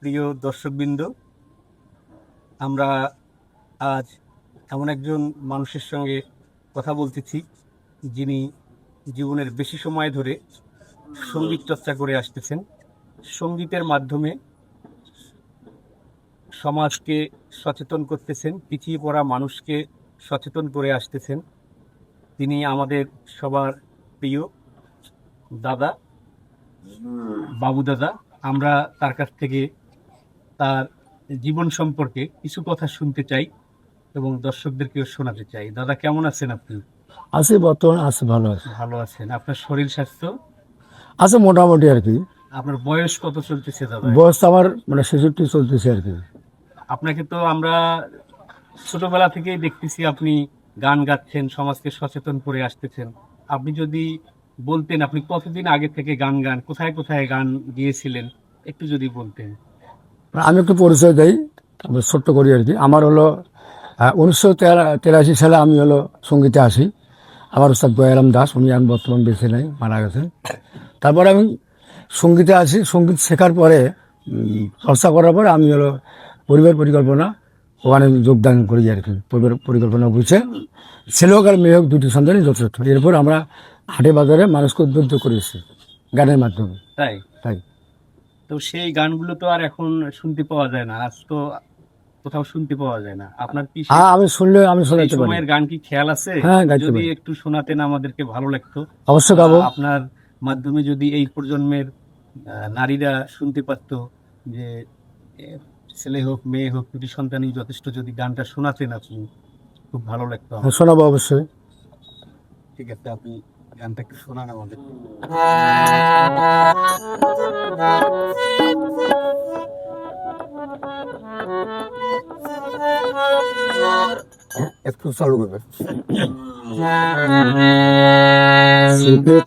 প্রিয় দর্শকবৃন্দ, আমরা আজ এমন একজন মানুষের সঙ্গে কথা বলতেছি, যিনি জীবনের বেশি সময় ধরে সংগীত চর্চা করে আসতেছেন। সঙ্গীতের মাধ্যমে সমাজকে সচেতন করতেছেন, পিছিয়ে পড়া মানুষকে সচেতন করে আসতেছেন। তিনি আমাদের সবার প্রিয় দাদা, বাবু দাদা। আমরা তার কাছ থেকে তার জীবন সম্পর্কে কিছু কথা শুনতে চাই এবং দর্শকদেরকেও শোনাতে চাই। দাদা কেমন আছেন আপনি? আছে বর্তমান আছে ভালো আছে। ভালো আছেন। আপনার শরীর স্বাস্থ্য? আছে মোটামুটি আর কি। আপনার বয়স কত চলতেছে দাদা? বয়স আমার মানে ছেষট্টি চলতেছে আর কি। আপনাকে তো আমরা ছোটবেলা থেকেই দেখতেছি আপনি গান গাচ্ছেন সমাজকে সচেতন করে আসতেছেন। আপনি যদি বলতেন আপনি কতদিন আগে থেকে গান গান কোথায় কোথায় গান গিয়েছিলেন একটু যদি বলতেন। আমি একটু পরিচয় দেই আমি ছোট্ট করি আর কি। আমার হলো উনিশশো তেরাশি সালে আমি হলো সঙ্গীতে আসি। আমার ওস্তাদ গয়ারাম দাস উনি আমি বর্তমান বেঁচে নাই মারা গেছেন। তারপরে আমি সঙ্গীতে আসি। সংগীত শেখার পরে চর্চা করার পরে আমি হলো পরিবার পরিকল্পনা ওখানে যোগদান করি আর কি। পরিবার পরিকল্পনা বুঝে ছেলে হোক আর মেয়ে হোক দুটি সন্তানই যথেষ্ট। এরপর আমরা হাটে বাজারে মানুষকে উদ্বুদ্ধ করেছি গানের মাধ্যমে। তাই? তাই। তো সেই গানগুলো তো আর এখন শুনতে পাওয়া যায় না। আজ তো কোথাও শুনতে পাওয়া যায় না। আপনার কি হ্যাঁ আমি শুনলে আমি শোনাতে পারি। সময়ের গান কি খেয়াল আছে? হ্যাঁ, গাইতে যদি একটু শোনাতেন আমাদেরকে ভালো লাগতো। অবশ্যই গাবো। আপনার মাধ্যমে যদি এই প্রজন্মের আহ, নারীরা শুনতে পারতো যে ছেলে হোক মেয়ে হোক দুটি সন্তানই যথেষ্ট যদি গানটা শোনাতেন আপনি খুব ভালো লাগতো আমার। হ্যাঁ, শোনাবো অবশ্যই। ঠিক আছে আপনি গানটা একটু শোনান আমাদের। চালু করবে। সুখে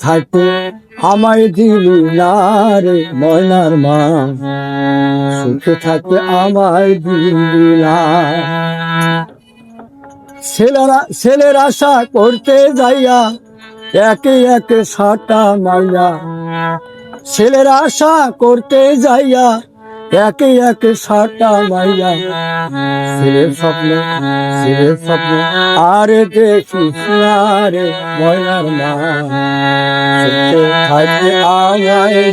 রে ময়নার মা। সুখে থাকতে আমায় দিলি না। ছেলের আশা করতে যাইয়া একে একে সাটা মাইয়া। ছেলের আশা করতে যাইয়া একে একে সাটা মাইয়া। ছেলের স্বপ্ন ছেলের স্বপ্ন, আরে দেখিস না রে ময়নার মা। থাকতে আমায়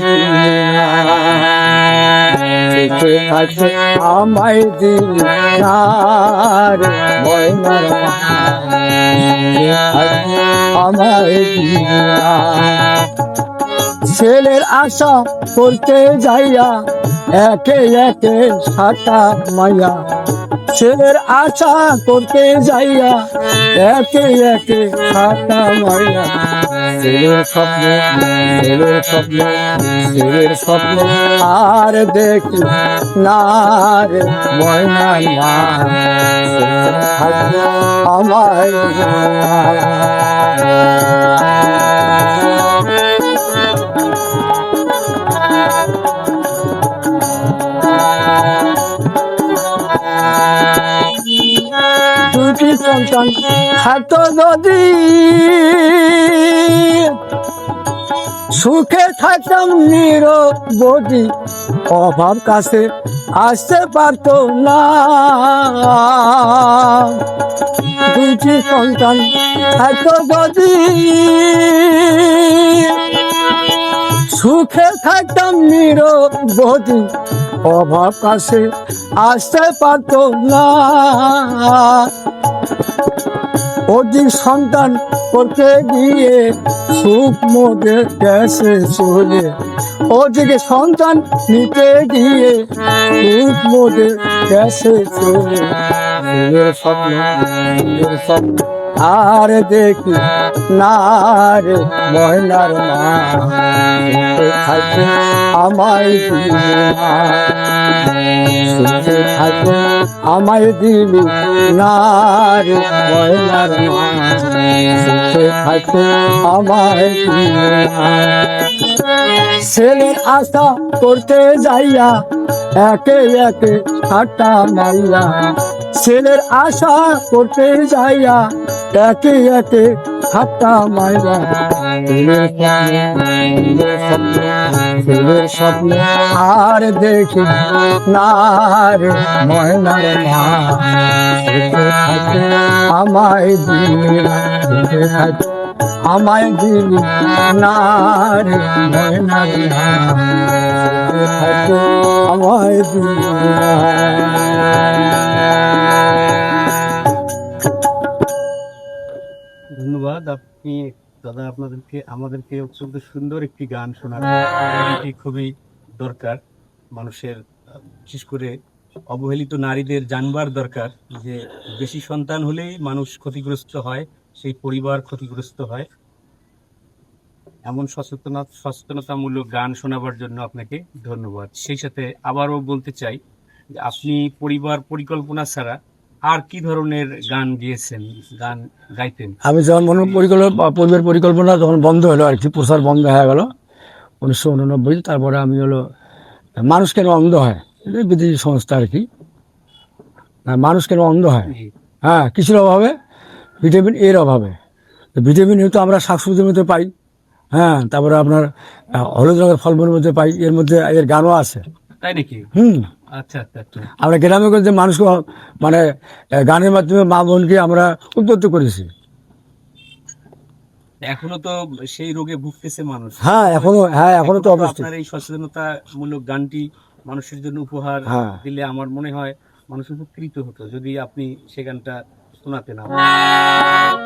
থাকতে আমায় দিলি না রে ময়নার মা। আমায় দিলি না ছেলের আশা করতে যাইয়া একে একে সাতা মাইয়া ছেলের আশা করতে যাইয়া একে একে সাতা মাইয়া ছেলের স্বপ্ন ছেলের স্বপ্ন ছেলের স্বপ্ন। আর দেখি না রে ময়না মা। থাকবে আমায় সন্তান খাত নদী সুখে থাকতাম নিরবধি, অভাব কাছে আসতে পারত না। দুটি সন্তান খাত নদী সুখে থাকতাম নিরবধি, অভাব কাছে আসতে পারত না। অধিক সন্তান করতে গিয়ে সুখ মোদের ক্যাশে চলে ওদিকে সন্তান নিতে গিয়ে সুখ মোদের ক্যাশে চলে স্বপ্ন স্বপ্ন আর দেখি না রে ময়নার মা থাকতে আমায় সুখে থাকতে আমায় দিলি না রে ময়নার মা সুখে থাকতে আমায় ছেলের আশা করতে যাইয়া একে একে হাঁটা মাইয়া ছেলের আশা করতে যাইয়া একে একে হাতটা মাইরা আর দেখি নার ময়নার মা আমায় থাকে আমায় ধন্যবাদ, আপনি দাদা আপনাদেরকে, আমাদেরকে অত্যন্ত সুন্দর একটি গান শোনার এটি খুবই দরকার, মানুষের, বিশেষ করে অবহেলিত নারীদের জানবার দরকার যে, বেশি সন্তান হলেই মানুষ ক্ষতিগ্রস্ত হয়। সেই পরিবার ক্ষতিগ্রস্ত হয়। এমন সচেতনতা সচেতনতামূলক গান শোনাবার জন্য আপনাকে ধন্যবাদ। সেই সাথে আবারও বলতে চাই যে আপনি পরিবার পরিকল্পনা ছাড়া আর কি ধরনের গান গিয়েছেন গান গাইতেন? আমি যখন মনে পরিকল্পনা পরিবার পরিকল্পনা যখন বন্ধ হলো আর কি প্রসার বন্ধ হয়ে গেল উনিশশো উননব্বই তারপরে আমি হলো মানুষ কেন অন্ধ হয়? বিদেশি সংস্থা আর কি। মানুষ কেন অন্ধ হয়? হ্যাঁ কিসের অভাবে ভিটামিন এর অভাবে। ভিটামিন এ তো আমরা শাকসবজির মধ্যে পাই হ্যাঁ তারপরে আপনার হলুদ রঙের ফলমূলের মধ্যে পাই এর মধ্যে এর গানও আছে। তাই নাকি? হুম। আচ্ছা আচ্ছা আচ্ছা। আমরা গ্রামে গঞ্জে মানুষকে মানে গানের মাধ্যমে মা বোনকে আমরা উদ্বুদ্ধ করেছি। এখনও তো সেই রোগে ভুগতেছে মানুষ। হ্যাঁ এখনও হ্যাঁ এখনও তো অবস্থা আপনার এই সচেতনতামূলক গানটি মানুষের জন্য উপহার হ্যাঁ। দিলে আমার মনে হয় মানুষ উপকৃত হতো যদি আপনি সে গানটা শোনাতেন আমাকে।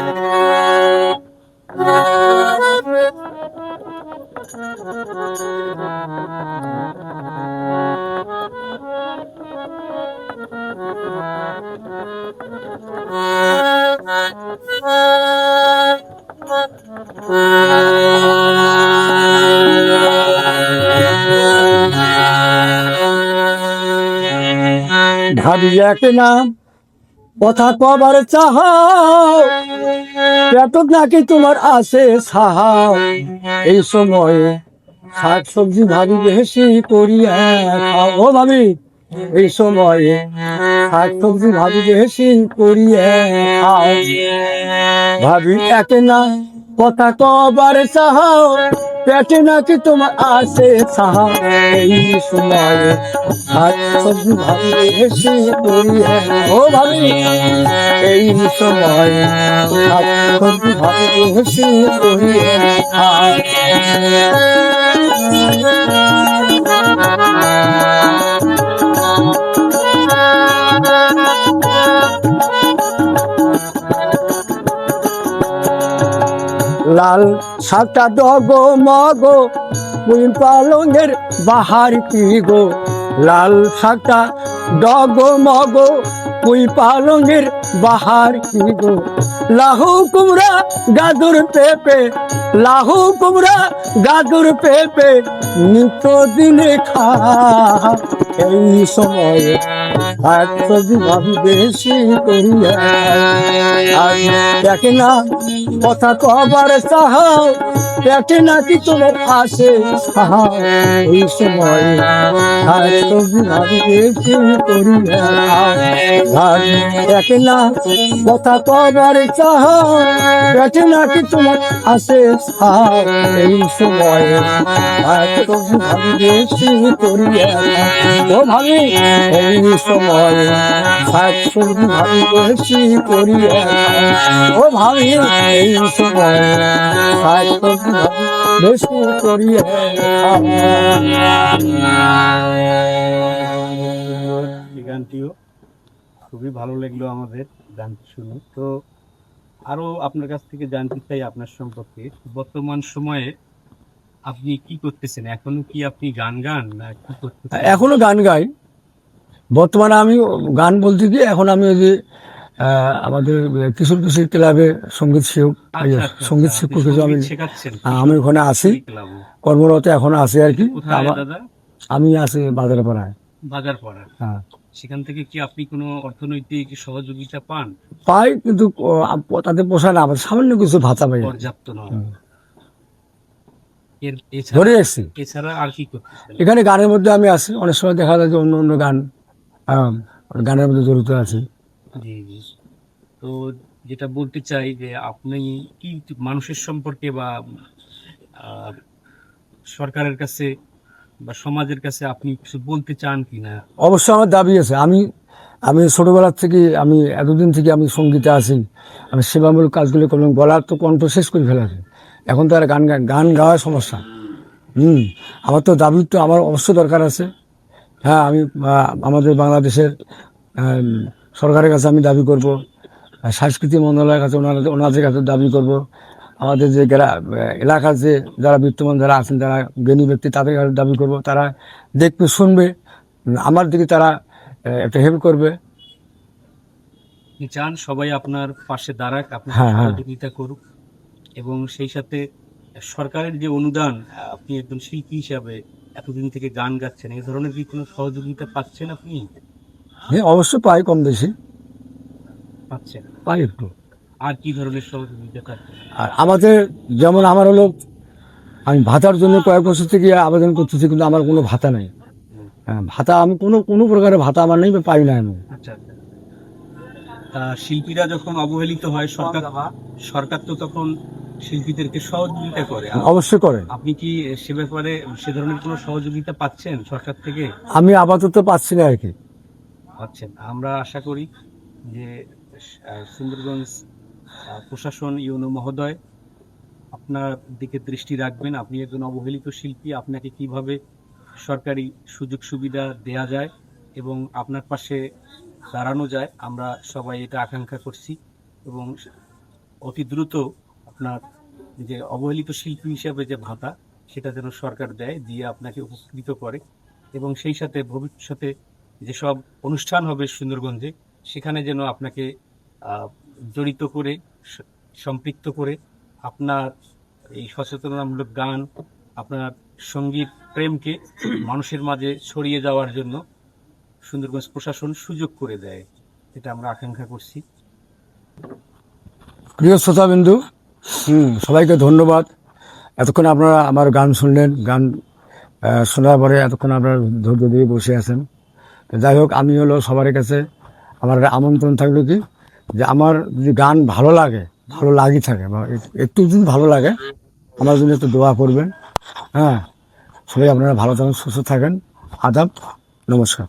ভাবি এক নাম কথা কবার চাহাও। পেটক নাকি তোমার আছে সাহাও। এই সময়ে শাক সবজি ভাবি বেশি করিয়া ও ভাবি, এই সময়ে শাক সবজি ভাবি বেশি করিয়া ভাবি এক না, কথা কবার চাহাও। পেটে নাকি তোমার আসে এই সময়ে শাক সবজি ভাবি বেশি করিয়া ও ভাবি, এই সময় আর সবজি ভাবি বেশি করিয়া খাও লাল সাতটা ডগ মগ পুই পালঙ্গের বাহার কি গো? লাল সাতটা ডগ মগ পুই পালঙ্গের বাহার কি গো? লাহু কুমড়া গাদুর পেপে, লাহু কুমড়া গাদুর পেপে, নিত্য দিনে খা। এই সময়ে আর বেশি করিয়া দেখে না, কথা কবার সাহাও, পেটে নাকি তোমার আসে সাহাও। এই সময় আর ভাবি বেশি করিয়া দেখে না, কথা কবার পেটে নাকি তোমার আসে এই ও ভাবি, এই করিয়া ও ভাবি, এই ভাবি করিয়া গানটিও খুবই ভালো লাগল আমাদের গানটি শুনে। তো আরও আপনার কাছ থেকে জানতে চাই আপনার সম্পর্কে। বর্তমান সময়ে আপনি কি করতেছেন? এখনও কি আপনি গান গান না কি করতেছেন? এখনও গান গাই। বর্তমানে আমি গান বলতে কি এখন আমি ওই যে আহ, আমাদের কিশোর কিশোর ক্লাবে সংগীত শিক্ষক আচ্ছা, আচ্ছা, সংগীত আচ্ছা, শিক্ষক হিসেবে আমি আমি ওখানে আছি। কর্মরত এখন আছি আর কি। আমি আছি বাজারে পাড়ায় বাজার পড়া হ্যাঁ। সেখান থেকে কি আপনি কোনো অর্থনৈতিক সহযোগিতা পান? পাই কিন্তু তাদের পোষায় না আমার সামান্য কিছু ভাতা পাই। পর্যাপ্ত নয়। ধরে এসছি এছাড়া আর কি এখানে গানের মধ্যে আমি আছি। অনেক সময় দেখা যায় যে অন্য অন্য গান গানের মধ্যে জড়িত আছি। জি জি। তো যেটা বলতে চাই যে আপনি কি মানুষের সম্পর্কে বা সরকারের কাছে বা সমাজের কাছে আপনি কিছু বলতে চান কিনা? অবশ্যই আমার দাবি আছে। আমি আমি ছোটবেলার থেকে, আমি এতদিন থেকে আমি সঙ্গীতে আছি। আমি সেবামূলক কাজগুলো করলাম। গলার তো কণ্ঠ শেষ করে ফেলেছে এখন তো আর গান গান গাওয়ার সমস্যা। হুম, আমার তো দাবি তো আমার অবশ্যই দরকার আছে। হ্যাঁ আমি আমাদের বাংলাদেশের সরকারের কাছে আমি দাবি করব। সাংস্কৃতিক মন্ত্রণালয়ের কাছে ওনাদের কাছে দাবি করব। আমাদের যে এলাকার যে যারা বিত্তমান যারা আছেন যারা জ্ঞানী ব্যক্তি তাদের দাবি করব তারা দেখবে শুনবে আমার দিকে তারা একটা হেল্প করবে। চান সবাই আপনার পাশে দাঁড়াক আপনার হ্যাঁ, হ্যাঁ। সহযোগিতা করুক এবং সেই সাথে সরকারের যে অনুদান আপনি একজন শিল্পী হিসাবে এতদিন থেকে গান গাচ্ছেন এই ধরনের কি কোনো সহযোগিতা পাচ্ছেন আপনি? হ্যাঁ অবশ্যই পাই কম বেশি। পাচ্ছেন। পাই একটু। আর কি ধরনের সহযোগিতা আর আমাদের যেমন আমার হলো আমি ভাতার জন্য কয়েক বছর থেকে আবেদন করতেছি কিন্তু আমার কোনো ভাতা নেই। হ্যাঁ, ভাতা আমি কোনো কোনো প্রকারের ভাতা আমার নেই বা পাই না আমি। আচ্ছা আচ্ছা। তা শিল্পীরা যখন অবহেলিত হয় সরকার সরকার তো তখন শিল্পীদেরকে সহযোগিতা করে। অবশ্যই করে। আপনি কি সে ব্যাপারে সে ধরনের কোনো সহযোগিতা পাচ্ছেন সরকার থেকে? আমি আপাতত পাচ্ছি না আর কি। পাচ্ছেন। আমরা আশা করি যে সুন্দরগঞ্জ প্রশাসন, ইউনো মহোদয়, আপনার দিকে দৃষ্টি রাখবেন। আপনি একজন অবহেলিত শিল্পী, আপনাকে কীভাবে সরকারি সুযোগ সুবিধা দেয়া যায় এবং আপনার পাশে দাঁড়ানো যায়, আমরা সবাই এটা আকাঙ্ক্ষা করছি এবং অতি দ্রুত আপনার যে অবহেলিত শিল্পী হিসাবে যে ভাতা, সেটা যেন সরকার দেয়, দিয়ে আপনাকে উপকৃত করে এবং সেই সাথে ভবিষ্যতে যেসব অনুষ্ঠান হবে সুন্দরগঞ্জে, সেখানে যেন আপনাকে জড়িত করে সম্পৃক্ত করে আপনার এই সচেতনতামূলক গান, আপনার সংগীত প্রেমকে মানুষের মাঝে ছড়িয়ে যাওয়ার জন্য সুন্দরগঞ্জ প্রশাসন সুযোগ করে দেয়। এটা আমরা আকাঙ্ক্ষা করছি। প্রিয় শ্রোতাবিন্দু সবাইকে ধন্যবাদ। এতক্ষণ আপনারা আমার গান শুনলেন, গান শোনার পরে এতক্ষণ আপনারা ধৈর্য দিয়ে বসে আছেন। যাই হোক, আমি হলো সবার কাছে আমার আমন্ত্রণ থাকল কি যে আমার যদি গান ভালো লাগে, ভালো লাগি থাকে, বা একটু যদি ভালো লাগে, আমার জন্য একটু দোয়া করবেন। হ্যাঁ সবাই আপনারা ভালো থাকেন, সুস্থ থাকেন। আদাব, নমস্কার।